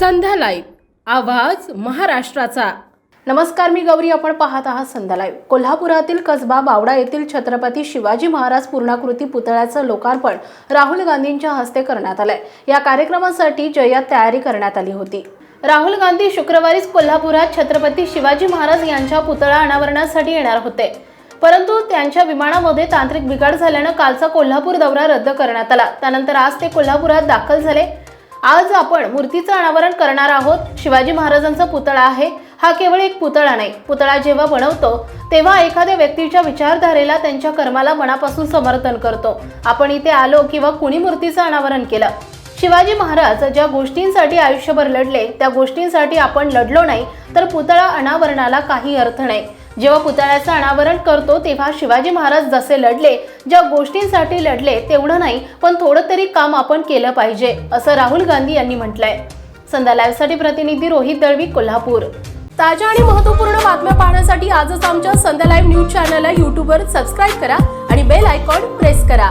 संध्या live आवाज महाराष्ट्राचा. नमस्कार मी गौरी. आपण पाहत आहात संध्या लाईव्ह. कोल्हापुरातील कसबा बावडा येथील छत्रपती शिवाजी महाराज पूर्णाकृती पुतळ्याचं लोकार्पण राहुल गांधींच्या हस्ते करण्यात आलंय. या कार्यक्रमासाठी जयात तयारी करण्यात आली होती. राहुल गांधी शुक्रवारीच कोल्हापुरात छत्रपती शिवाजी महाराज यांच्या पुतळा अनावरणासाठी येणार होते. परंतु त्यांच्या विमानामध्ये तांत्रिक बिघाड झाल्यानं कालचा कोल्हापूर दौरा रद्द करण्यात आला. त्यानंतर आज ते कोल्हापुरात दाखल झाले. आज आपण मूर्तीचं अनावरण करणार आहोत. शिवाजी महाराजांचा पुतळा आहे. हा केवळ एक पुतळा नाही. पुतळा जेव्हा बनवतो तेव्हा एखाद्या व्यक्तीच्या विचारधारेला त्यांच्या कर्माला मनापासून समर्थन करतो. आपण इथे आलो किंवा कुणी मूर्तीचं अनावरण केलं. शिवाजी महाराज ज्या गोष्टींसाठी आयुष्यभर लढले त्या गोष्टींसाठी आपण लढलो नाही तर पुतळा अनावरणाला काही अर्थ नाही. जेव्हा पुतळ्याचं अनावरण करतो तेव्हा शिवाजी महाराज जसे लढले ज्या गोष्टींसाठी लढले तेवढं नाही पण थोडं तरी काम आपण केलं पाहिजे असं राहुल गांधी यांनी म्हटलंय. संध्या लाईव्हसाठी प्रतिनिधी रोहित दळवी कोल्हापूर. ताज्या आणि महत्त्वपूर्ण बातम्या पाहण्यासाठी आजच आमच्या संध्या लाईव्ह न्यूज चॅनलला यूट्यूबवर सबस्क्राईब करा आणि बेल आयकॉन प्रेस करा.